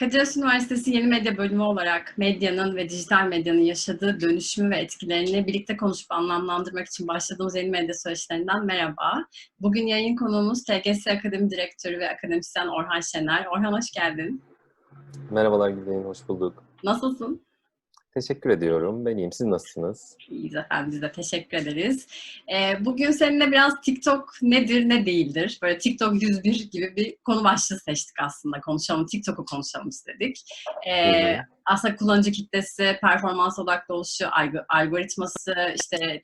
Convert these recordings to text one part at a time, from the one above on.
Kadir Üniversitesi Yeni Medya Bölümü olarak medyanın ve dijital medyanın yaşadığı dönüşümü ve etkilerini birlikte konuşup anlamlandırmak için başladığımız yeni medya süreçlerinden merhaba. Bugün yayın konuğumuz TGS Akademi Direktörü ve akademisyen Orhan Şener. Orhan hoş geldin. Merhabalar Gülay'ın, hoş bulduk. Nasılsın? Teşekkür ediyorum. Ben iyiyim. Siz nasılsınız? İyiyiz efendim, biz de teşekkür ederiz. Ee, bugün seninle biraz TikTok nedir, ne değildir? Böyle TikTok 101 gibi bir konu başlığı seçtik aslında. Konuşalım, TikTok'u konuşalım istedik. Ee, Hı hı. aslında kullanıcı kitlesi, performans odaklı oluşu, alg- algoritması, işte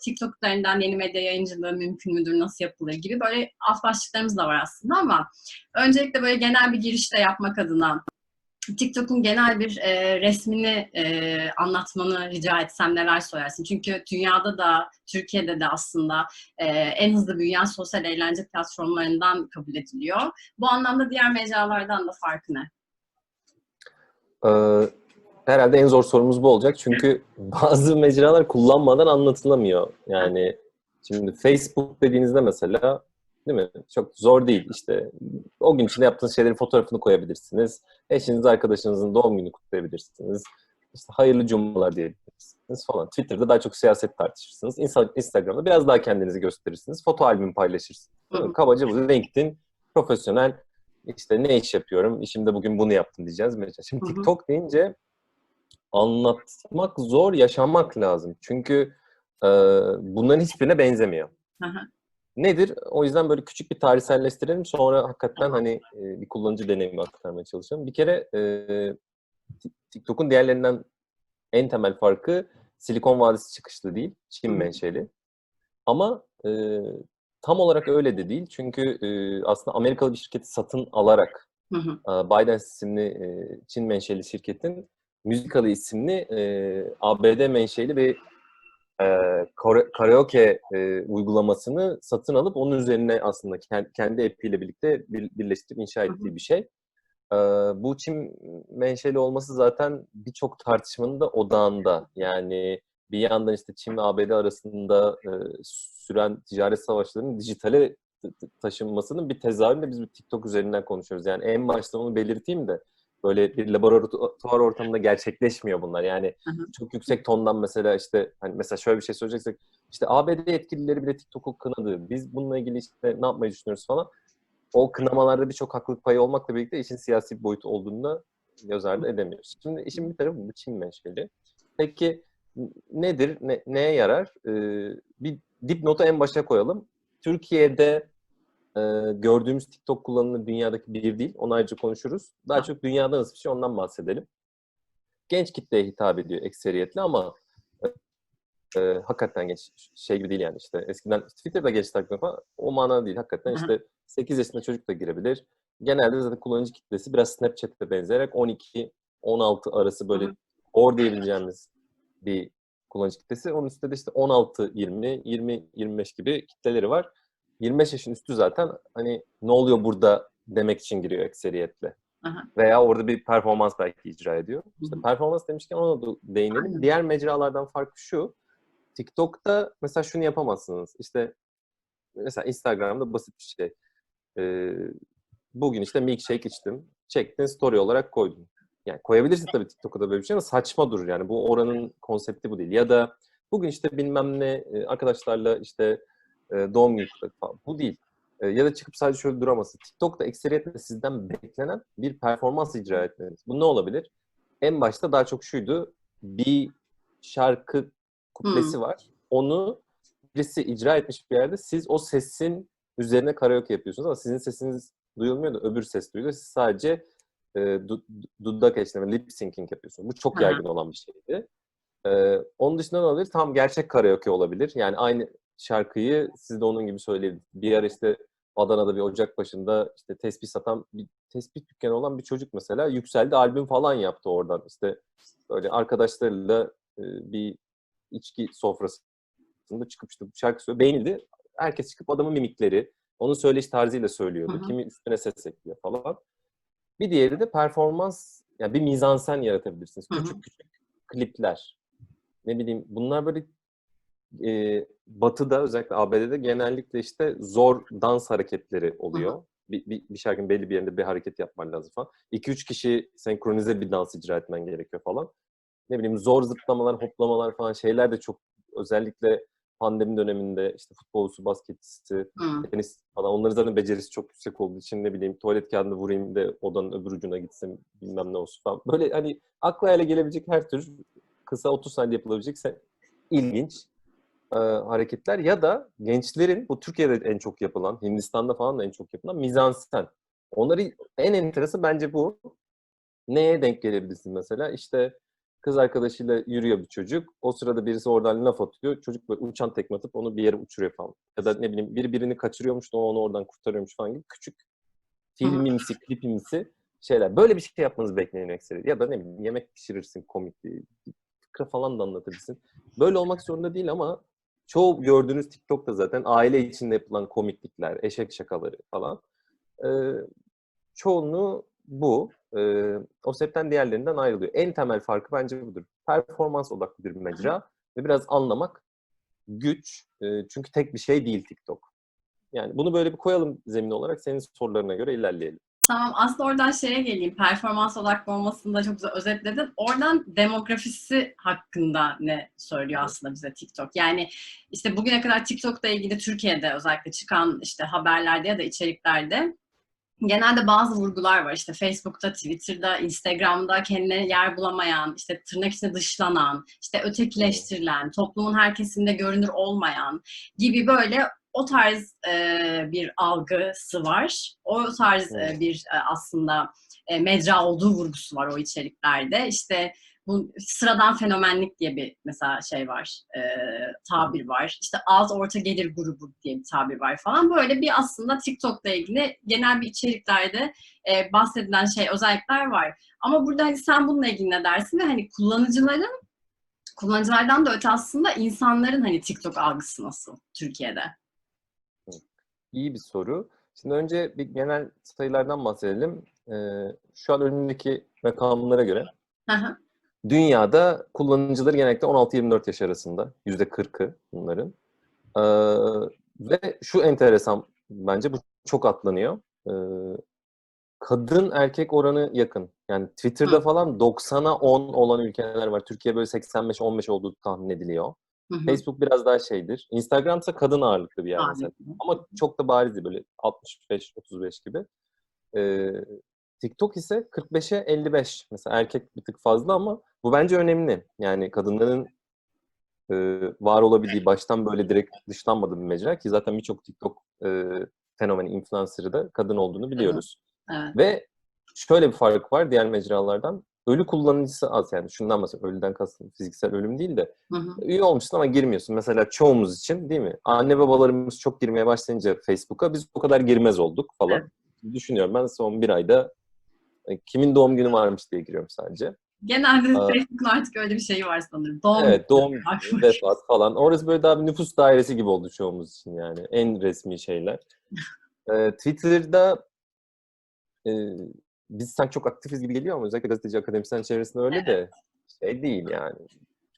TikTok üzerinden yeni medya yayıncılığı mümkün müdür, nasıl yapılır gibi böyle alt başlıklarımız da var aslında ama öncelikle böyle genel bir girişte yapmak adına TikTok'un genel bir e, resmini e, anlatmanı rica etsem neler söylersin? Çünkü dünyada da, Türkiye'de de aslında e, en hızlı büyüyen sosyal eğlence platformlarından kabul ediliyor. Bu anlamda diğer mecralardan da farkı ne? Ee, herhalde en zor sorumuz bu olacak. Çünkü bazı mecralar kullanmadan anlatılamıyor. Yani şimdi Facebook dediğinizde mesela değil mi? Çok zor değil. İşte o gün içinde yaptığınız şeylerin fotoğrafını koyabilirsiniz. Eşiniz, arkadaşınızın doğum günü kutlayabilirsiniz. İşte hayırlı cumalar diyebilirsiniz falan. Twitter'da daha çok siyaset tartışırsınız. Insta- Instagram'da biraz daha kendinizi gösterirsiniz. Foto albüm paylaşırsınız. Hı. Kabaca bu LinkedIn profesyonel işte ne iş yapıyorum, işimde bugün bunu yaptım diyeceğiz. Mesela Şimdi Hı hı. TikTok deyince anlatmak zor, yaşamak lazım. Çünkü e, bunların hiçbirine benzemiyor. Hı hı. Nedir? O yüzden böyle küçük bir tarihselleştirelim. Sonra hakikaten hani e, bir kullanıcı deneyimi aktarmaya çalışalım. Bir kere e, Tik- TikTok'un diğerlerinden en temel farkı Silikon Vadisi çıkışlı değil, Çin menşeli. Ama e, tam olarak öyle de değil. Çünkü e, aslında Amerikalı bir şirketi satın alarak Hı hı. e, ByteDance isimli e, Çin menşeli şirketin Musical.ly isimli e, ABD menşeli bir e, kara- karaoke e, uygulamasını satın alıp onun üzerine aslında kendi, kendi app'iyle birlikte bir, birleştirip inşa ettiği bir şey. E, bu Çin menşeli olması zaten birçok tartışmanın da odağında. Yani bir yandan işte Çin ve ABD arasında e, süren ticaret savaşlarının dijitale taşınmasının bir tezahürünü de biz bu TikTok üzerinden konuşuyoruz. Yani en başta onu belirteyim de böyle bir laboratuvar ortamında gerçekleşmiyor bunlar. Yani Hı hı. çok yüksek tondan mesela işte hani mesela şöyle bir şey söyleyeceksek işte ABD yetkilileri bile TikTok'u kınadı. Biz bununla ilgili işte ne yapmayı düşünüyoruz falan. O kınamalarda birçok haklılık payı olmakla birlikte işin siyasi bir boyutu olduğunu da göz ardı edemiyoruz. Şimdi işin bir tarafı bu Çin menşeli. Peki nedir? Ne, neye yarar? Ee, bir dipnotu en başa koyalım. Türkiye'de e, gördüğümüz TikTok kullanımı dünyadaki bir değil. Onu ayrıca konuşuruz. Daha çok dünyada nasıl bir şey ondan bahsedelim. Genç kitleye hitap ediyor ekseriyetle ama e, hakikaten genç şey gibi değil yani işte eskiden Twitter'da genç takip falan o manada değil. Hakikaten işte 8 yaşında çocuk da girebilir. Genelde zaten kullanıcı kitlesi biraz Snapchat'e benzeyerek 12-16 arası böyle or diyebileceğimiz bir kullanıcı kitlesi. Onun üstünde de işte 16-20, 20-25 gibi kitleleri var. 25 yaşın üstü zaten hani ne oluyor burada demek için giriyor ekseriyetle. Aha. Veya orada bir performans belki icra ediyor. İşte Hı hı. performans demişken ona da değinelim. Aynen. Diğer mecralardan farkı şu. TikTok'ta mesela şunu yapamazsınız. İşte mesela Instagram'da basit bir şey. Ee, bugün işte milkshake içtim. Çektin story olarak koydun. Yani koyabilirsin tabii TikTok'a da böyle bir şey ama saçma durur yani. Bu oranın konsepti bu değil. Ya da bugün işte bilmem ne arkadaşlarla işte e, doğum günü kutladık falan. Bu değil. E, Ya da çıkıp sadece şöyle duramazsın. TikTok'ta ekseriyetle sizden beklenen bir performans icra etmeniz. Bu ne olabilir? En başta daha çok şuydu. Bir şarkı kuplesi var. Onu birisi icra etmiş bir yerde. Siz o sesin üzerine karaoke yapıyorsunuz ama sizin sesiniz duyulmuyor da öbür ses duyuluyor. Siz sadece e, du- du- dudak eşleme, lip syncing yapıyorsunuz. Bu çok yaygın olan bir şeydi. E, onun dışında ne olabilir? Tam gerçek karaoke olabilir. Yani aynı şarkıyı siz de onun gibi söyleyebilirsiniz. Bir ara işte Adana'da bir ocak başında işte tespih satan bir tespih dükkanı olan bir çocuk mesela yükseldi albüm falan yaptı oradan. İşte böyle arkadaşlarıyla e, bir içki sofrasında çıkıp işte şarkı söylüyor. Beğenildi. Herkes çıkıp adamın mimikleri, onun söyleyiş tarzıyla söylüyordu. Hı hı. Kimi üstüne ses ekliyor falan. Bir diğeri de performans, yani bir mizansen yaratabilirsiniz. Hı hı. Küçük küçük klipler. Ne bileyim bunlar böyle e, batıda özellikle ABD'de genellikle işte zor dans hareketleri oluyor. bir, bir, bir şarkının belli bir yerinde bir hareket yapman lazım falan. 2-3 kişi senkronize bir dans icra etmen gerekiyor falan. Ne bileyim zor zıplamalar, hoplamalar falan şeyler de çok özellikle pandemi döneminde işte futbolcusu, basketçisi, tenis falan onların zaten becerisi çok yüksek olduğu için ne bileyim tuvalet kağıdını vurayım da odanın öbür ucuna gitsin bilmem ne olsun falan. Böyle hani akla hayale gelebilecek her tür kısa 30 saniye yapılabilecek ilginç e, hareketler ya da gençlerin bu Türkiye'de en çok yapılan, Hindistan'da falan da en çok yapılan mizansen. Onları en enteresan bence bu. Neye denk gelebilirsin mesela? İşte kız arkadaşıyla yürüyor bir çocuk. O sırada birisi oradan laf atıyor. Çocuk böyle uçan tekme atıp onu bir yere uçuruyor falan. Ya da ne bileyim biri birini kaçırıyormuş da onu oradan kurtarıyormuş falan gibi küçük filmimsi, klipimsi şeyler. Böyle bir şey yapmanız bekleniyor ekseri. Ya da ne bileyim yemek pişirirsin komik bir bir fıkra falan da anlatabilirsin. Böyle olmak zorunda değil ama çoğu gördüğünüz TikTok'ta zaten aile içinde yapılan komiklikler, eşek şakaları falan. Ee, çoğunluğu bu. Ee, o sebepten diğerlerinden ayrılıyor. En temel farkı bence budur. Performans odaklı bir mecra ve biraz anlamak güç. Ee, çünkü tek bir şey değil TikTok. Yani bunu böyle bir koyalım zemin olarak senin sorularına göre ilerleyelim. Tamam aslında oradan şeye geleyim. Performans odaklı olmasını da çok güzel özetledin. Oradan demografisi hakkında ne söylüyor aslında bize TikTok? Yani işte bugüne kadar TikTok'la ilgili Türkiye'de özellikle çıkan işte haberlerde ya da içeriklerde genelde bazı vurgular var. İşte Facebook'ta, Twitter'da, Instagram'da kendine yer bulamayan, işte tırnak içinde dışlanan, işte ötekileştirilen, toplumun her kesiminde görünür olmayan gibi böyle o tarz e, bir algısı var. O tarz e, bir e, aslında e, mecra olduğu vurgusu var o içeriklerde. İşte bu sıradan fenomenlik diye bir mesela şey var, e, tabir var. İşte az orta gelir grubu diye bir tabir var falan. Böyle bir aslında TikTok'la ilgili genel bir içeriklerde e, bahsedilen şey özellikler var. Ama burada hani sen bununla ilgili ne dersin ve hani kullanıcıların kullanıcılardan da öte aslında insanların hani TikTok algısı nasıl Türkiye'de? İyi bir soru. Şimdi önce bir genel sayılardan bahsedelim. Ee, şu an önümdeki rakamlara göre hı. dünyada kullanıcıları genellikle 16-24 yaş arasında. %40'ı bunların. Ee, ve şu enteresan bence bu çok atlanıyor. Ee, kadın erkek oranı yakın. Yani Twitter'da Hı. falan 90'a 10 olan ülkeler var. Türkiye böyle 85-15 olduğu tahmin ediliyor. Hı hı. Facebook biraz daha şeydir. Instagram ise kadın ağırlıklı bir yer Aa, mesela. Ama çok da bariz değil böyle 65-35 gibi. Ee, TikTok ise 45'e 55. Mesela erkek bir tık fazla ama bu bence önemli. Yani kadınların e, var olabildiği baştan böyle direkt dışlanmadığı bir mecra ki zaten birçok TikTok e, fenomeni, influencer'ı da kadın olduğunu biliyoruz. Evet. Ve şöyle bir fark var diğer mecralardan. Ölü kullanıcısı az yani. Şundan bahsediyorum. Ölüden kastım fiziksel ölüm değil de Hı hı. üye olmuşsun ama girmiyorsun. Mesela çoğumuz için değil mi? Anne babalarımız çok girmeye başlayınca Facebook'a biz o kadar girmez olduk falan. Evet. Düşünüyorum ben son bir ayda e, kimin doğum günü varmış diye giriyorum sadece. Genelde. Facebook'un artık öyle bir şeyi var sanırım. Doğum Evet doğum günü, vefat falan. Orası böyle daha bir nüfus dairesi gibi oldu çoğumuz için yani. En resmi şeyler. Ee, Twitter'da e, biz sanki çok aktifiz gibi geliyor ama özellikle gazeteci akademisyen çevresinde öyle de şey değil yani.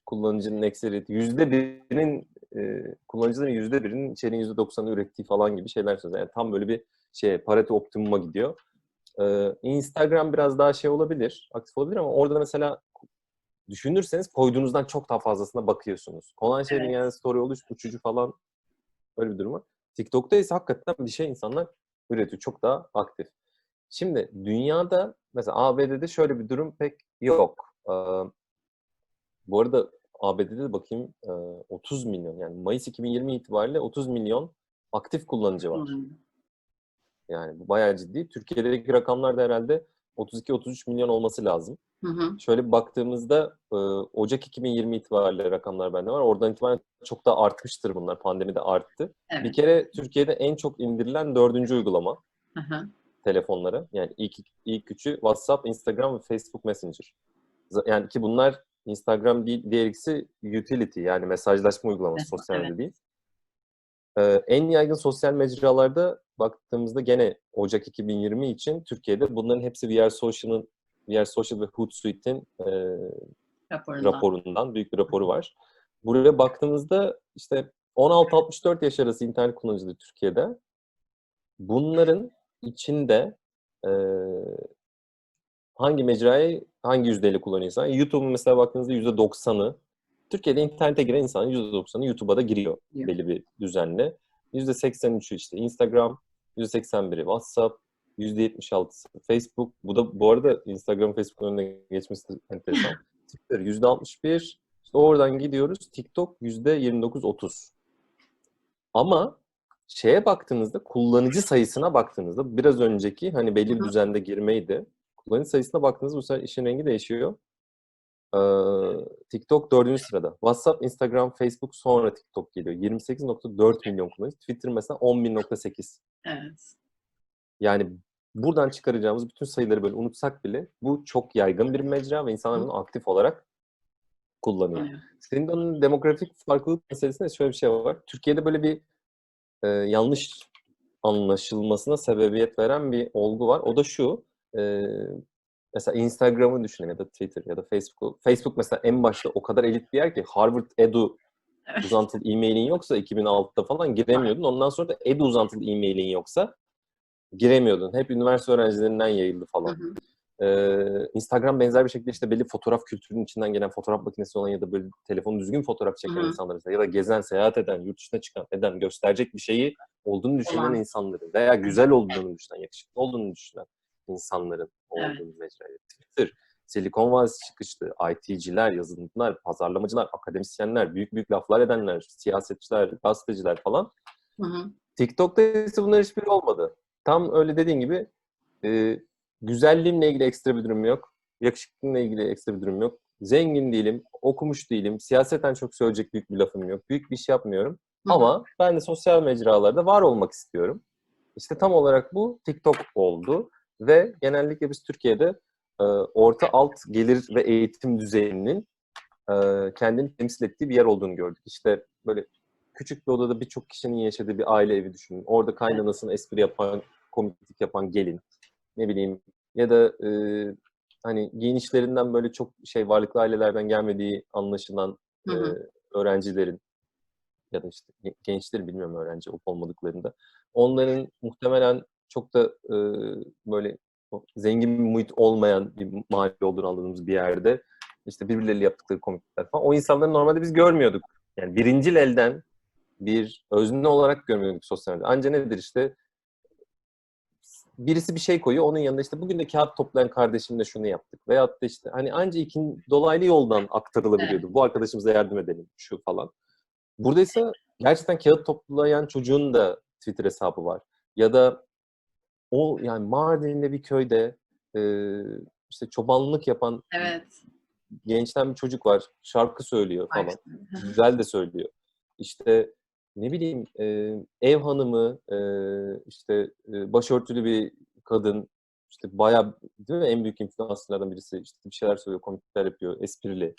Kullanıcının ekseriyeti yüzde birinin e, kullanıcıların yüzde birinin içeriğin yüzde doksanı ürettiği falan gibi şeyler söylüyor. Yani tam böyle bir şey Pareto optimuma gidiyor. Ee, Instagram biraz daha şey olabilir, aktif olabilir ama orada da mesela düşünürseniz koyduğunuzdan çok daha fazlasına bakıyorsunuz. Kolay şeylerin Evet. yani story oluş, uçucu falan öyle bir durum var. TikTok'ta ise hakikaten bir şey insanlar üretiyor. Çok daha aktif. Şimdi dünyada mesela ABD'de şöyle bir durum pek yok. Ee, bu arada ABD'de de bakayım e, 30 milyon yani Mayıs 2020 itibariyle 30 milyon aktif kullanıcı var. Yani bu bayağı ciddi. Türkiye'deki rakamlar da herhalde 32-33 milyon olması lazım. Hı hı. Şöyle bir baktığımızda Ocak 2020 itibariyle rakamlar bende var. Oradan itibaren çok da artmıştır bunlar. Pandemide arttı. Evet. Bir kere Türkiye'de en çok indirilen dördüncü uygulama Hı hı. Telefonlara. Yani ilk ilk üçü WhatsApp, Instagram ve Facebook Messenger. Yani ki bunlar Instagram değil, diğer ikisi utility yani mesajlaşma uygulaması Evet, sosyal evet. değil. Ee, en yaygın sosyal mecralarda baktığımızda gene Ocak 2020 için Türkiye'de bunların hepsi VR Social'ın VR Social ve Hootsuite'in e, Raporundan. raporundan büyük bir raporu var. Buraya baktığımızda işte 16-64 yaş arası internet kullanıcıları Türkiye'de bunların içinde e, hangi mecrayı hangi yüzdeyle kullanıyor insan? YouTube'un mesela baktığınızda %90'ı Türkiye'de internete giren insanın %90'ı YouTube'a da giriyor Giriyor. belli bir düzenle. %83'ü işte Instagram, %81'i WhatsApp, %76'sı Facebook. Bu da bu arada Instagram, Facebook'un önüne geçmesi enteresan. Twitter %61. İşte oradan gidiyoruz. TikTok %29-30. Ama şeye baktığınızda kullanıcı sayısına baktığınızda biraz önceki hani belli bir düzende girmeydi. Kullanıcı sayısına baktığınızda bu sefer işin rengi değişiyor. Ee, TikTok dördüncü sırada. WhatsApp, Instagram, Facebook sonra TikTok geliyor. 28.4 milyon kullanıcı. Twitter mesela 10.8. Evet. Yani buradan çıkaracağımız bütün sayıları böyle unutsak bile bu çok yaygın bir mecra ve insanlar bunu aktif olarak kullanıyor. Senin de onun demografik farklılık meselesinde şöyle bir şey var. Türkiye'de böyle bir e, yanlış anlaşılmasına sebebiyet veren bir olgu var. O da şu. e, mesela Instagram'ı düşünün ya da Twitter ya da Facebook'u. Facebook mesela en başta o kadar elit bir yer ki Harvard Edu Evet. uzantılı e-mailin yoksa 2006'da falan giremiyordun. Ondan sonra da Edu uzantılı e-mailin yoksa giremiyordun. Hep üniversite öğrencilerinden yayıldı Hı falan. hı. Ee, Instagram benzer bir şekilde işte belli fotoğraf kültürünün içinden gelen fotoğraf makinesi olan ya da böyle telefonu düzgün fotoğraf çeken Hı hı. insanlar mesela ya da gezen, seyahat eden, yurt dışına çıkan, eden, gösterecek bir şeyi olduğunu düşünen Olan. insanların veya güzel olduğunu düşünen, yakışıklı olduğunu düşünen insanların Evet. olduğu bir mecra. Twitter, Silikon Vadisi çıkışlı, IT'ciler, yazılımcılar, pazarlamacılar, akademisyenler, büyük büyük laflar edenler, siyasetçiler, gazeteciler falan Hı hı. TikTok'ta ise bunların hiçbiri olmadı. Tam öyle dediğin gibi e, güzelliğimle ilgili ekstra bir durum yok. Yakışıklılığımla ilgili ekstra bir durum yok. Zengin değilim, okumuş değilim. Siyaseten çok söyleyecek büyük bir lafım yok. Büyük bir iş yapmıyorum. Hı. Ama ben de sosyal mecralarda var olmak istiyorum. İşte tam olarak bu TikTok oldu. Ve genellikle biz Türkiye'de e, orta alt gelir ve eğitim düzeyinin e, kendini temsil ettiği bir yer olduğunu gördük. İşte böyle küçük bir odada birçok kişinin yaşadığı bir aile evi düşünün. Orada kaynanasını espri yapan, komiklik yapan gelin. Ne bileyim ya da e, hani giyinişlerinden böyle çok şey varlıklı ailelerden gelmediği anlaşılan Hı hı. e, öğrencilerin ya da işte ge- gençlerin bilmiyorum öğrenci olup olmadıklarında. Onların muhtemelen çok da e, böyle zengin bir muhit olmayan bir mahalle olduğunu anladığımız bir yerde işte birbirleriyle yaptıkları komiklikler falan. O insanları normalde biz görmüyorduk. Yani birincil elden bir özne olarak görmüyorduk sosyal medyada. Anca nedir işte birisi bir şey koyuyor onun yanında işte bugün de kağıt toplayan kardeşimle şunu yaptık. Veyahut da işte hani anca ikin dolaylı yoldan aktarılabiliyordu. Bu arkadaşımıza yardım edelim şu falan. Burada ise gerçekten kağıt toplayan çocuğun da Twitter hesabı var. Ya da o yani Mardin'de bir köyde e, işte çobanlık yapan Evet. gençten bir çocuk var. Şarkı söylüyor falan. Güzel de söylüyor. İşte ne bileyim e, ev hanımı e, işte e, başörtülü bir kadın işte bayağı değil mi en büyük influencerlardan birisi işte bir şeyler söylüyor, komiklikler yapıyor, esprili.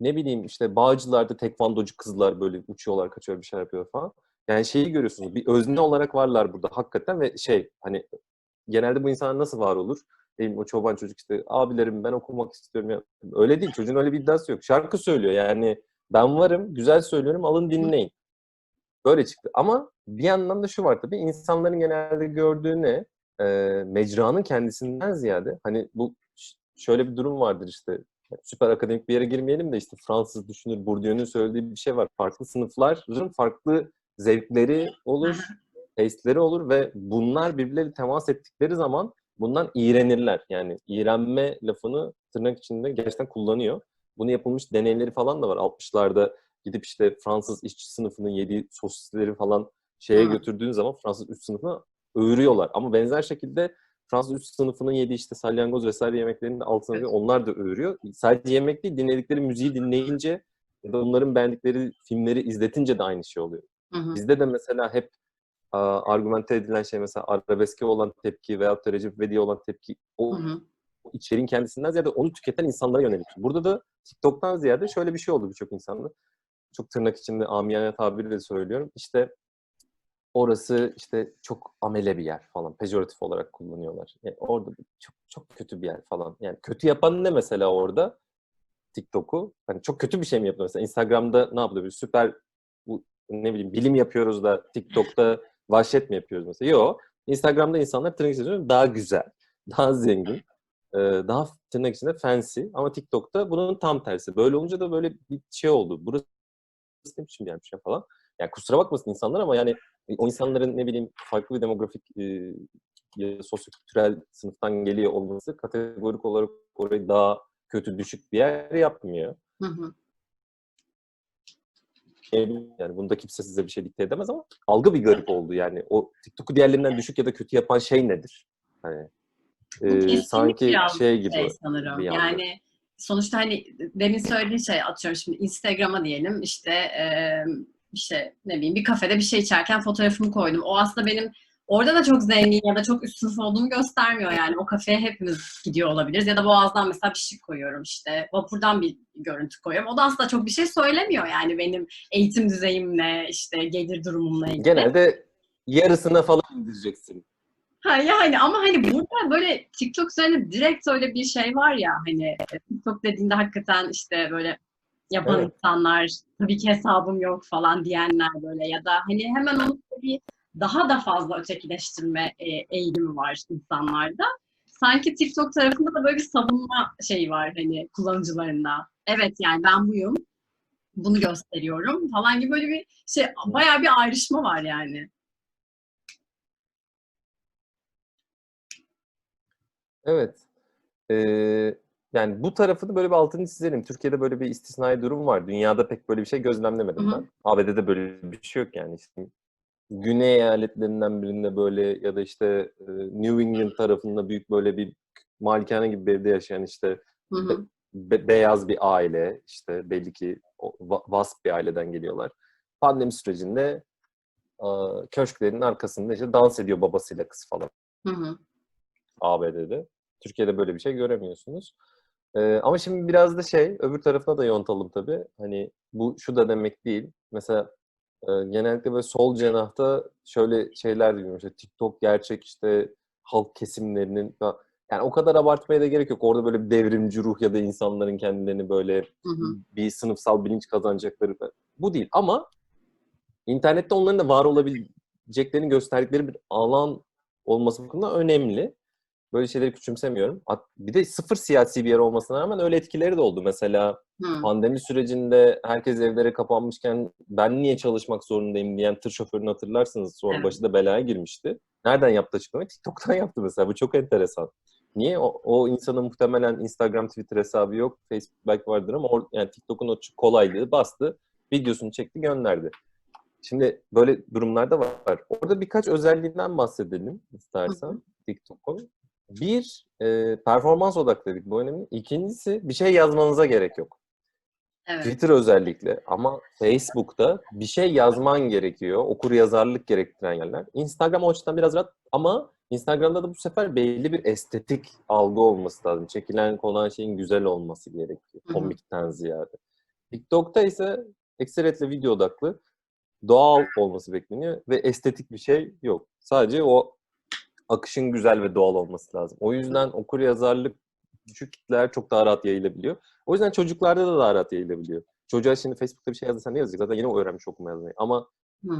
Ne bileyim işte Bağcılar'da tekvandocu kızlar böyle uçuyorlar, kaçıyor bir şeyler yapıyor falan. Yani şeyi görüyorsunuz bir özne olarak varlar burada hakikaten ve şey hani genelde bu insanlar nasıl var olur? Değil? O çoban çocuk işte abilerim ben okumak istiyorum. Ya. Öyle değil. Çocuğun öyle bir iddiası yok. Şarkı söylüyor yani. Ben varım, güzel söylüyorum, alın dinleyin. Böyle çıktı. Ama bir yandan da şu var tabii. insanların genelde gördüğü ne? Ee, mecranın kendisinden ziyade hani bu şöyle bir durum vardır işte süper akademik bir yere girmeyelim de işte Fransız düşünür Bourdieu'nun söylediği bir şey var. Farklı sınıfların farklı zevkleri olur, testleri olur ve bunlar birbirleriyle temas ettikleri zaman bundan iğrenirler. Yani iğrenme lafını tırnak içinde gerçekten kullanıyor. Bunu yapılmış deneyleri falan da var. 60'larda gidip işte Fransız işçi sınıfının yediği sosisleri falan şeye Hı. götürdüğün zaman Fransız üst sınıfına öğürüyorlar. Ama benzer şekilde Fransız üst sınıfının yediği işte salyangoz vesaire yemeklerinin altına Evet. onlar da öğürüyor. Sadece yemek değil, dinledikleri müziği dinleyince ya da onların beğendikleri filmleri izletince de aynı şey oluyor. Hı hı. Bizde de mesela hep a, argümente edilen şey mesela arabeske olan tepki da Recep İvedik'e olan tepki o Hı hı. o içeriğin kendisinden ziyade onu tüketen insanlara yönelik. Burada da TikTok'tan ziyade şöyle bir şey oldu birçok insanda. Çok tırnak içinde amiyane tabiriyle söylüyorum. İşte orası işte çok amele bir yer falan. Pejoratif olarak kullanıyorlar. Yani orada çok çok kötü bir yer falan. Yani kötü yapan ne mesela orada? TikTok'u. Hani çok kötü bir şey mi yapıyor mesela? Instagram'da ne yapılıyor? Bir süper bu, ne bileyim bilim yapıyoruz da TikTok'ta vahşet mi yapıyoruz mesela? Yok. Instagram'da insanlar tırnak içinde daha güzel, daha zengin, e, daha tırnak içinde fancy ama TikTok'ta bunun tam tersi. Böyle olunca da böyle bir şey oldu. Burası ne biçim bir yermiş ya falan. Yani kusura bakmasın insanlar ama yani o insanların ne bileyim farklı bir demografik e, sosyokültürel sınıftan geliyor olması kategorik olarak orayı daha kötü, düşük bir yer yapmıyor. Hı hı. Yani bunda kimse size bir şey dikte edemez ama algı bir garip oldu yani. O TikTok'u diğerlerinden düşük ya da kötü yapan şey nedir? Hani Bu e, sanki şey gibi. şey sanırım. bir. Yani sonuçta hani demin söylediğin şey atıyorum şimdi Instagram'a diyelim işte e, işte ne bileyim bir kafede bir şey içerken fotoğrafımı koydum. O aslında benim orada da çok zengin ya da çok üst sınıf olduğumu göstermiyor yani. O kafeye hepimiz gidiyor olabiliriz ya da Boğaz'dan mesela bir şey koyuyorum işte vapurdan bir görüntü koyuyorum. O da aslında çok bir şey söylemiyor yani benim eğitim düzeyimle işte gelir durumumla ilgili. Genelde yarısına falan indireceksin. Ha yani ama hani burada böyle TikTok üzerine direkt öyle bir şey var ya hani TikTok dediğinde hakikaten işte böyle yapan Evet. insanlar tabii ki hesabım yok falan diyenler böyle ya da hani hemen onu bir daha da fazla ötekileştirme e, eğilimi var insanlarda. Sanki TikTok tarafında da böyle bir savunma şeyi var hani kullanıcılarında. Evet yani ben buyum. Bunu gösteriyorum falan gibi böyle bir şey bayağı bir ayrışma var yani. Evet. Ee, yani bu tarafını böyle bir altını çizelim. Türkiye'de böyle bir istisnai durum var. Dünyada pek böyle bir şey gözlemlemedim Hı ben. ABD'de böyle bir şey yok yani. İşte Güney eyaletlerinden birinde böyle ya da işte e, New England tarafında büyük böyle bir malikane gibi bir evde yaşayan işte Hı hı. be- beyaz bir aile işte belli ki o va- vasp bir aileden geliyorlar. Pandemi sürecinde köşklerin arkasında işte dans ediyor babasıyla kız falan. Hı hı. ABD'de. Türkiye'de böyle bir şey göremiyorsunuz. Ee, ama şimdi biraz da şey, öbür tarafına da yontalım tabii. Hani bu şu da demek değil. Mesela e, genellikle böyle sol cenahta şöyle şeyler duyuyorum. İşte TikTok gerçek işte halk kesimlerinin yani o kadar abartmaya da gerek yok. Orada böyle bir devrimci ruh ya da insanların kendilerini böyle Hı hı. bir sınıfsal bilinç kazanacakları bu değil. Ama internette onların da var olabileceklerini gösterdikleri bir alan olması bakımından önemli. Böyle şeyleri küçümsemiyorum. Bir de sıfır siyasi bir yer olmasına rağmen öyle etkileri de oldu. Mesela Hı. pandemi sürecinde herkes evlere kapanmışken ben niye çalışmak zorundayım diyen tır şoförünü hatırlarsınız. Sonra Evet. başı da belaya girmişti. Nereden yaptı açıklamayı? TikTok'tan yaptı mesela. Bu çok enteresan. Niye? O, o insanın muhtemelen Instagram, Twitter hesabı yok. Facebook belki vardır ama or- yani TikTok'un o kolaylığı bastı. Videosunu çekti, gönderdi. Şimdi böyle durumlar da var. Orada birkaç özelliğinden bahsedelim istersen TikTok'un. Bir, e, performans odaklı dedik bu önemli. İkincisi, bir şey yazmanıza gerek yok. Evet. Twitter özellikle ama Facebook'ta bir şey yazman gerekiyor. Okur yazarlık gerektiren yerler. Instagram o açıdan biraz rahat ama Instagram'da da bu sefer belli bir estetik algı olması lazım. Çekilen konan şeyin güzel olması gerekiyor. Komikten ziyade. TikTok'ta ise ekseriyetle video odaklı doğal olması bekleniyor ve estetik bir şey yok. Sadece o akışın güzel ve doğal olması lazım. O yüzden okur yazarlık düşük kitleler çok daha rahat yayılabiliyor. O yüzden çocuklarda da daha rahat yayılabiliyor. Çocuğa şimdi Facebook'ta bir şey yazırsan ne yazacak? Zaten yeni o öğrenmiş okuma yazmayı. Ama Hı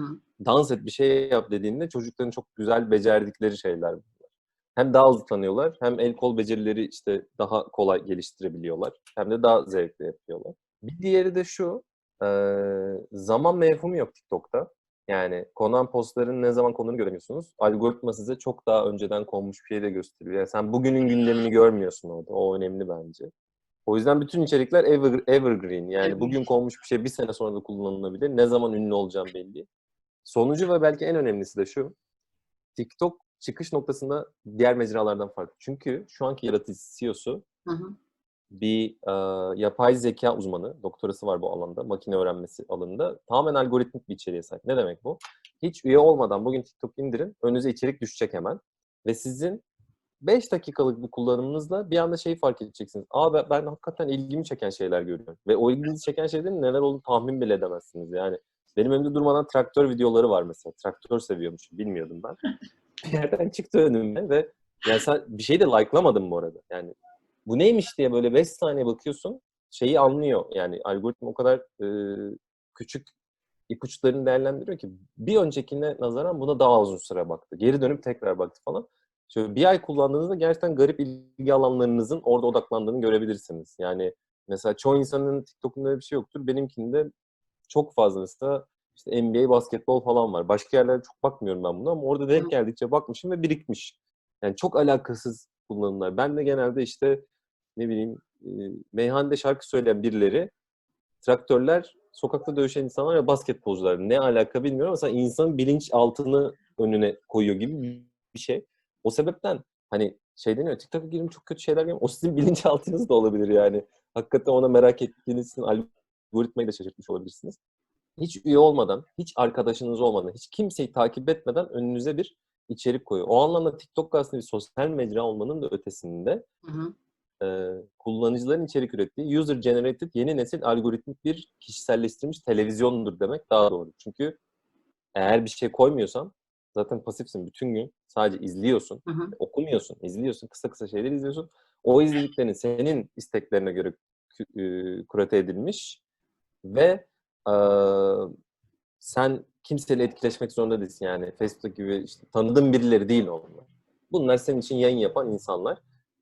dans et bir şey yap dediğinde çocukların çok güzel becerdikleri şeyler bunlar. Hem daha hızlı tanıyorlar hem el kol becerileri işte daha kolay geliştirebiliyorlar. Hem de daha zevkli yapıyorlar. Bir diğeri de şu zaman mevhumu yok TikTok'ta. Yani konan postların ne zaman konduğunu göremiyorsunuz. Algoritma size çok daha önceden konmuş bir şey de gösteriyor. Yani sen bugünün gündemini görmüyorsun orada. O önemli bence. O yüzden bütün içerikler ever, evergreen. Yani bugün konmuş bir şey bir sene sonra da kullanılabilir. Ne zaman ünlü olacağım belli. Sonucu ve belki en önemlisi de şu. TikTok çıkış noktasında diğer mecralardan farklı. Çünkü şu anki yaratıcı CEO'su Hı hı. Bir e, yapay zeka uzmanı, doktorası var bu alanda, makine öğrenmesi alanında. Tamamen algoritmik bir içeriğe sahip. Ne demek bu? Hiç üye olmadan bugün TikTok indirin, önünüze içerik düşecek hemen. Ve sizin 5 dakikalık bu kullanımınızla bir anda şeyi fark edeceksiniz. Aa ben, ben hakikaten ilgimi çeken şeyler görüyorum. Ve o ilginizi çeken şeylerin neler olduğunu tahmin bile edemezsiniz. Yani benim önümde durmadan traktör videoları var mesela. Traktör seviyormuşum, bilmiyordum ben. bir yerden çıktı önüme ve yani sen bir şey de like'lamadın bu arada. Yani bu neymiş diye böyle 5 saniye bakıyorsun şeyi anlıyor. Yani algoritma o kadar e, küçük ipuçlarını değerlendiriyor ki bir öncekine nazaran buna daha uzun süre baktı. Geri dönüp tekrar baktı falan. Şöyle bir ay kullandığınızda gerçekten garip ilgi alanlarınızın orada odaklandığını görebilirsiniz. Yani mesela çoğu insanın TikTok'unda öyle bir şey yoktur. Benimkinde çok fazla mesela işte NBA, basketbol falan var. Başka yerlere çok bakmıyorum ben buna ama orada denk geldikçe bakmışım ve birikmiş. Yani çok alakasız kullanımlar. Ben de genelde işte ne bileyim e, meyhanede şarkı söyleyen birileri, traktörler, sokakta dövüşen insanlar ve basketbolcular. Ne alaka bilmiyorum ama mesela insanın bilinç altını önüne koyuyor gibi bir şey. O sebepten hani şey deniyor TikTok'a girin çok kötü şeyler görüyorum. O sizin bilinçaltınız da olabilir yani. Hakikaten ona merak ettiğiniz için algoritmayı da şaşırtmış olabilirsiniz. Hiç üye olmadan, hiç arkadaşınız olmadan, hiç kimseyi takip etmeden önünüze bir içerik koyuyor. O anlamda TikTok aslında bir sosyal mecra olmanın da ötesinde Hı hı. e, kullanıcıların içerik ürettiği user generated yeni nesil algoritmik bir kişiselleştirilmiş televizyondur demek daha doğru. Çünkü eğer bir şey koymuyorsan zaten pasifsin bütün gün sadece izliyorsun, Hı hı. okumuyorsun, izliyorsun, kısa kısa şeyler izliyorsun. O izlediklerin senin isteklerine göre kurate edilmiş ve e, sen kimseyle etkileşmek zorunda değilsin yani Facebook gibi işte tanıdığın birileri değil onlar. Bunlar senin için yayın yapan insanlar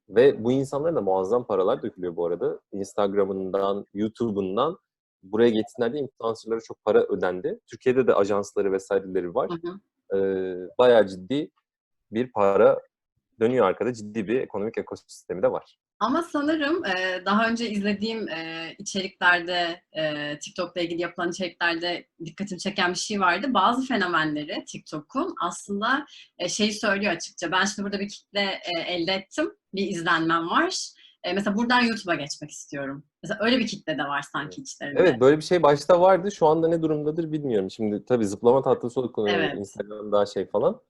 ve bu insanlara da muazzam paralar dökülüyor bu arada. Instagram'ından, YouTube'undan buraya getirsinler diye influencerlara çok para ödendi. Türkiye'de de ajansları vesaireleri var. Hı hı. Ee, bayağı ciddi bir para dönüyor arkada. Ciddi bir ekonomik ekosistemi de var. Ama sanırım e, daha önce izlediğim e, içeriklerde, e, TikTok'la ilgili yapılan içeriklerde dikkatimi çeken bir şey vardı. Bazı fenomenleri TikTok'un aslında e, şeyi söylüyor açıkça. Ben şimdi burada bir kitle e, elde ettim, bir izlenmem var. E, mesela buradan YouTube'a geçmek istiyorum. Mesela öyle bir kitle de var sanki içlerinde. Evet böyle bir şey başta vardı. Şu anda ne durumdadır bilmiyorum. Şimdi tabii zıplama tahtası oluyor. Evet. Instagram daha şey falan.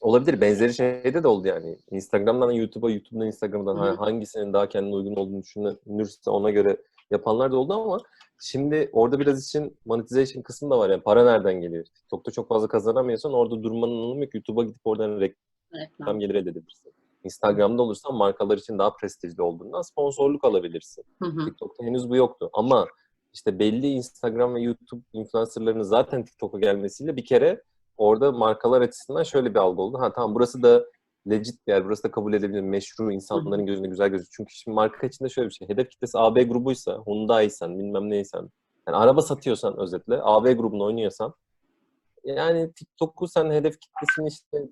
Olabilir. Benzeri şeyde de oldu yani. Instagram'dan YouTube'a, YouTube'dan Instagram'dan Hı hı. hangisinin daha kendine uygun olduğunu düşünülürse ona göre yapanlar da oldu ama şimdi orada biraz için monetization kısmı da var. Yani para nereden geliyor? TikTok'ta çok fazla kazanamıyorsan orada durmanın anlamı yok. YouTube'a gidip oradan reklam Reklam. gelir elde edebilirsin. Instagram'da olursan markalar için daha prestijli olduğundan sponsorluk alabilirsin. Hı hı. TikTok'ta henüz bu yoktu. Ama işte belli Instagram ve YouTube influencerlarının zaten TikTok'a gelmesiyle bir kere orada markalar açısından şöyle bir algı oldu. Ha tamam burası da legit bir yer, burası da kabul edebilir, meşru, insanların gözünde güzel gözüküyor. Çünkü şimdi marka içinde şöyle bir şey. Hedef kitlesi AB grubuysa, Hyundai'sen, bilmem neysen, yani araba satıyorsan özetle, AB grubunu oynuyorsan, yani TikTok'u sen hedef kitlesini işte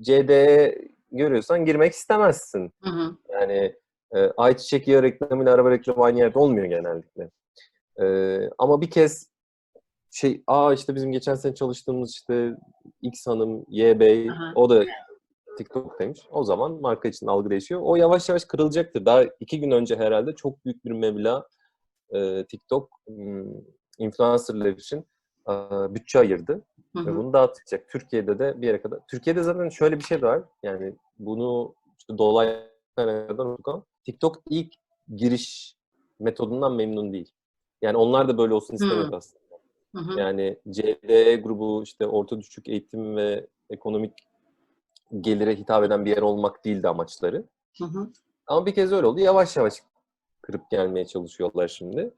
CD'ye görüyorsan girmek istemezsin. Hı hı. Yani e, ayçiçek yağı reklamıyla araba reklamı aynı yerde olmuyor genellikle. E, ama bir kez şey, aa işte bizim geçen sene çalıştığımız işte X hanım, Y Bey, Aha. o da TikTok'taymış. O zaman marka için algı değişiyor. O yavaş yavaş kırılacaktır. Daha iki gün önce herhalde çok büyük bir meblağ e, TikTok influencerlar için e, bütçe ayırdı. Hı Ve hı. bunu dağıtacak. Türkiye'de de bir yere kadar. Türkiye'de zaten şöyle bir şey de var. Yani bunu işte dolaylı ama TikTok ilk giriş metodundan memnun değil. Yani onlar da böyle olsun istemiyor aslında. Hı hı. Yani CDE grubu işte orta düşük eğitim ve ekonomik gelire hitap eden bir yer olmak değildi amaçları. Hı hı. Ama bir kez öyle oldu. Yavaş yavaş kırıp gelmeye çalışıyorlar şimdi.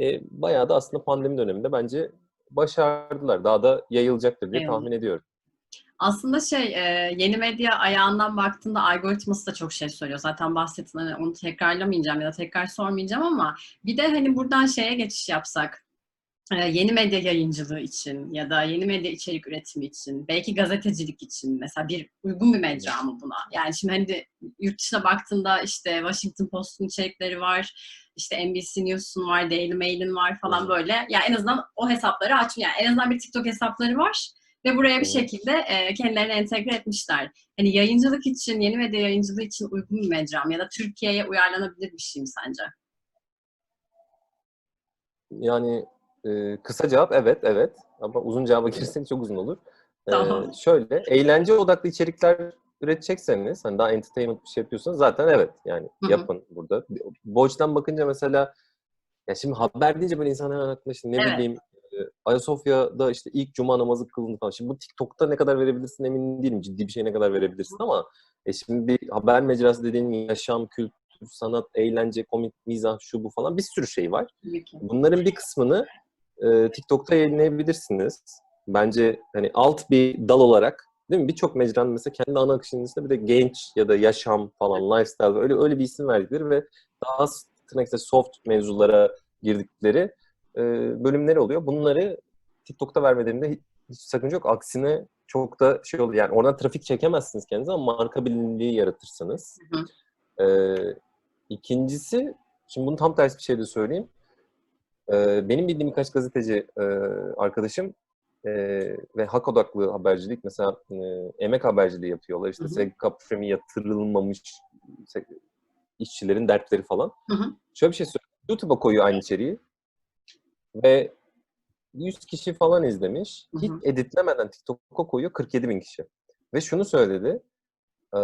E, bayağı da aslında pandemi döneminde bence başardılar. Daha da yayılacaktır diye Eyvallah. tahmin ediyorum. Aslında şey e, yeni medya ayağından baktığında algoritması da çok şey söylüyor. Zaten bahsettin hani onu tekrarlamayacağım ya da tekrar sormayacağım ama bir de hani buradan şeye geçiş yapsak yeni medya yayıncılığı için ya da yeni medya içerik üretimi için belki gazetecilik için mesela bir uygun bir mecra mı buna? Yani şimdi hani de yurt dışına baktığında işte Washington Post'un içerikleri var, işte NBC News'un var, Daily Mail'in var falan böyle. Yani en azından o hesapları aç. Yani en azından bir TikTok hesapları var ve buraya bir şekilde e, kendilerini entegre etmişler. Hani yayıncılık için, yeni medya yayıncılığı için uygun bir mecra mı ya da Türkiye'ye uyarlanabilir bir şey mi sence? Yani e, kısa cevap evet, evet. Ama uzun cevaba girsek çok uzun olur. E, Tamam. şöyle, eğlence odaklı içerikler üretecekseniz, hani daha entertainment bir şey yapıyorsanız zaten evet yani Hı hı. yapın burada. Bu açıdan bakınca mesela ya şimdi haber deyince böyle insanların aklına işte ne Evet. bileyim e, Ayasofya'da işte ilk cuma namazı kılındı falan. Şimdi bu TikTok'ta ne kadar verebilirsin emin değilim. Ciddi bir şey ne kadar verebilirsin ama e şimdi bir haber mecrası dediğin yaşam, kültür, sanat, eğlence, komik, mizah, şu bu falan bir sürü şey var. Bunların bir kısmını e, TikTok'ta yayınlayabilirsiniz. Bence hani alt bir dal olarak değil mi? Birçok mecranın mesela kendi ana akışının içinde bir de genç ya da yaşam falan, lifestyle öyle öyle bir isim verdikleri ve daha tırnak soft mevzulara girdikleri e, bölümleri oluyor. Bunları TikTok'ta vermelerinde hiç, sakınca yok. Aksine çok da şey oluyor. Yani oradan trafik çekemezsiniz kendinize ama marka bilinirliği yaratırsınız. Hı Ee, ikincisi, şimdi bunu tam tersi bir şey de söyleyeyim. Ee, benim bildiğim birkaç gazeteci e, arkadaşım e, ve hak odaklı habercilik mesela e, emek haberciliği yapıyorlar. İşte. SGK premi yatırılmamış işçilerin dertleri falan. Hı hı. Şöyle bir şey söyleyeyim. YouTube'a koyuyor aynı içeriği ve 100 kişi falan izlemiş. Hı hı. Hiç editlemeden TikTok'a koyuyor 47 bin kişi. Ve şunu söyledi. e,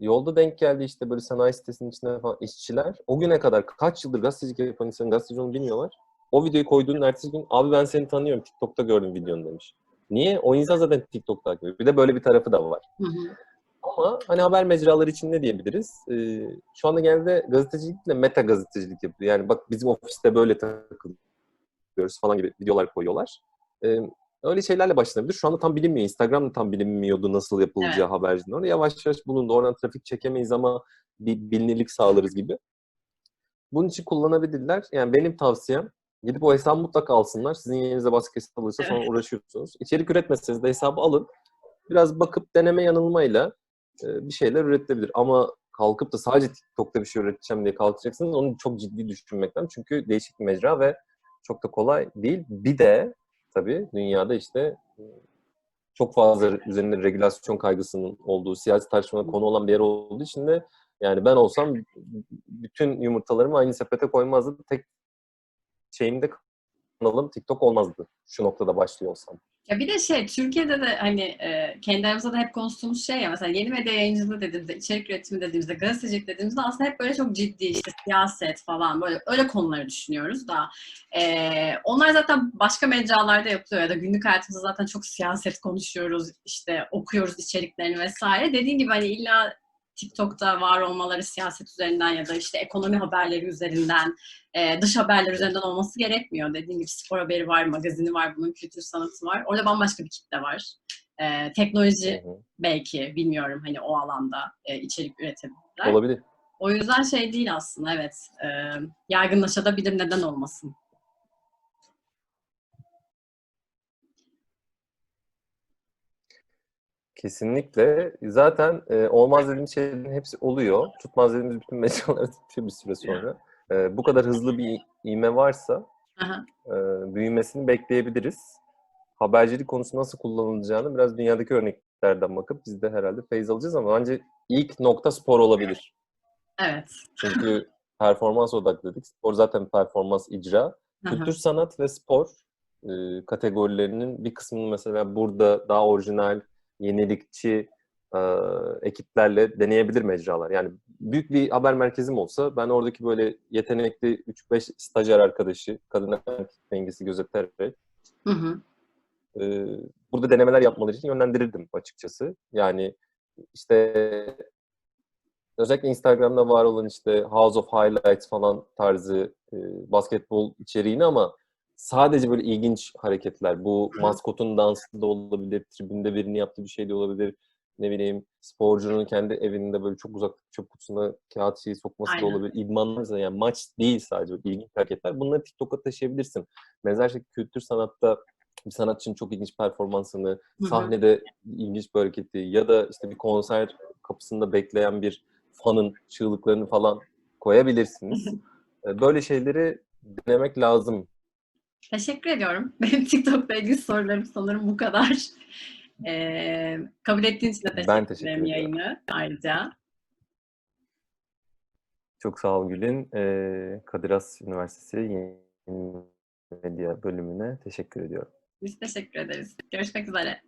yolda denk geldi işte böyle sanayi sitesinin içinde falan işçiler. O güne kadar kaç yıldır gazetecilik yapan insanın gazeteci olduğunu bilmiyorlar. O videoyu koyduğunun ertesi gün abi ben seni tanıyorum TikTok'ta gördüm videonu demiş. Niye? O insan zaten TikTok'ta takip ediyor. Bir de böyle bir tarafı da var. Hı hı. Ama hani haber mecraları için ne diyebiliriz? Ee, şu anda genelde gazetecilikle meta gazetecilik yapıyor. Yani bak bizim ofiste böyle takılıyoruz falan gibi videolar koyuyorlar. Ee, öyle şeylerle başlanabilir. Şu anda tam bilinmiyor. Instagram da tam bilinmiyordu nasıl yapılacağı habercinin. Orada yavaş yavaş bulundu. Oradan trafik çekemeyiz ama bir bilinirlik sağlarız gibi. Bunun için kullanabilirler. Yani benim tavsiyem gidip o hesabı mutlaka alsınlar. Sizin yerinize baskı hesap alırsa sonra Evet. uğraşıyorsunuz. İçerik üretmeseniz de hesabı alın. Biraz bakıp deneme yanılmayla e, bir şeyler üretilebilir. Ama kalkıp da sadece TikTok'ta bir şey üreteceğim diye kalkacaksınız. Onu çok ciddi düşünmekten. Çünkü değişik bir mecra ve çok da kolay değil. Bir de tabii dünyada işte e, çok fazla üzerinde regülasyon kaygısının olduğu, siyasi tartışmalara konu olan bir yer olduğu için de yani ben olsam bütün yumurtalarımı aynı sepete koymazdım. Tek şeyimde kanalım TikTok olmazdı. Şu noktada başlıyor. Ya bir de şey Türkiye'de de hani e, kendi aramızda da hep konuştuğumuz şey ya mesela yeni medya yayıncılığı dediğimizde, içerik üretimi dediğimizde, gazetecilik dediğimizde aslında hep böyle çok ciddi işte siyaset falan böyle öyle konuları düşünüyoruz da e, onlar zaten başka mecralarda yapılıyor ya da günlük hayatımızda zaten çok siyaset konuşuyoruz işte okuyoruz içeriklerini vesaire. Dediğin gibi hani illa TikTok'ta var olmaları siyaset üzerinden ya da işte ekonomi haberleri üzerinden, e, dış haberler üzerinden olması gerekmiyor. Dediğim gibi spor haberi var, magazini var, bunun kültür sanatı var. Orada bambaşka bir kitle var. E, teknoloji Hı hı. belki bilmiyorum hani o alanda e, içerik üretebilirler. Olabilir. O yüzden şey değil aslında evet. E, yaygınlaşabilir neden olmasın. Kesinlikle. Zaten e, olmaz dediğimiz şeylerin hepsi oluyor. Tutmaz dediğimiz bütün mecralar tutuyor bir süre sonra. E, bu kadar hızlı bir ivme varsa Aha. e, büyümesini bekleyebiliriz. Habercilik konusu nasıl kullanılacağını biraz dünyadaki örneklerden bakıp biz de herhalde feyz alacağız ama bence ilk nokta spor olabilir. Evet. Çünkü performans odaklı dedik. Spor zaten performans icra. Kültür sanat ve spor e, kategorilerinin bir kısmını mesela burada daha orijinal, yenilikçi e, ekiplerle deneyebilir mecralar. Yani büyük bir haber merkezim olsa ben oradaki böyle yetenekli 3-5 stajyer arkadaşı, kadın erkek dengesi gözeterek Hı hı. e, burada denemeler yapmaları için yönlendirirdim açıkçası. Yani işte özellikle Instagram'da var olan işte House of Highlights falan tarzı e, basketbol içeriğini ama sadece böyle ilginç hareketler. Bu maskotun dansı da olabilir, tribünde birinin yaptığı bir şey de olabilir. Ne bileyim sporcunun kendi evinde böyle çok uzak çöp kutusuna kağıt şeyi sokması da Aynen. olabilir. İdmanlar da yani maç değil sadece ilginç hareketler. Bunları TikTok'a taşıyabilirsin. Benzer şekilde kültür sanatta bir sanatçının çok ilginç performansını, sahnede ilginç bir hareketi ya da işte bir konser kapısında bekleyen bir fanın çığlıklarını falan koyabilirsiniz. E, Böyle şeyleri denemek lazım. Teşekkür ediyorum. Benim TikTok'la ilgili sorularım sanırım bu kadar. Ee, kabul ettiğin için de teşekkür, Ben teşekkür ederim ediyorum. yayını ayrıca. Çok sağ ol Gül'ün. E, Kadir Has Üniversitesi Yeni Medya bölümüne teşekkür ediyorum. Biz teşekkür ederiz. Görüşmek üzere.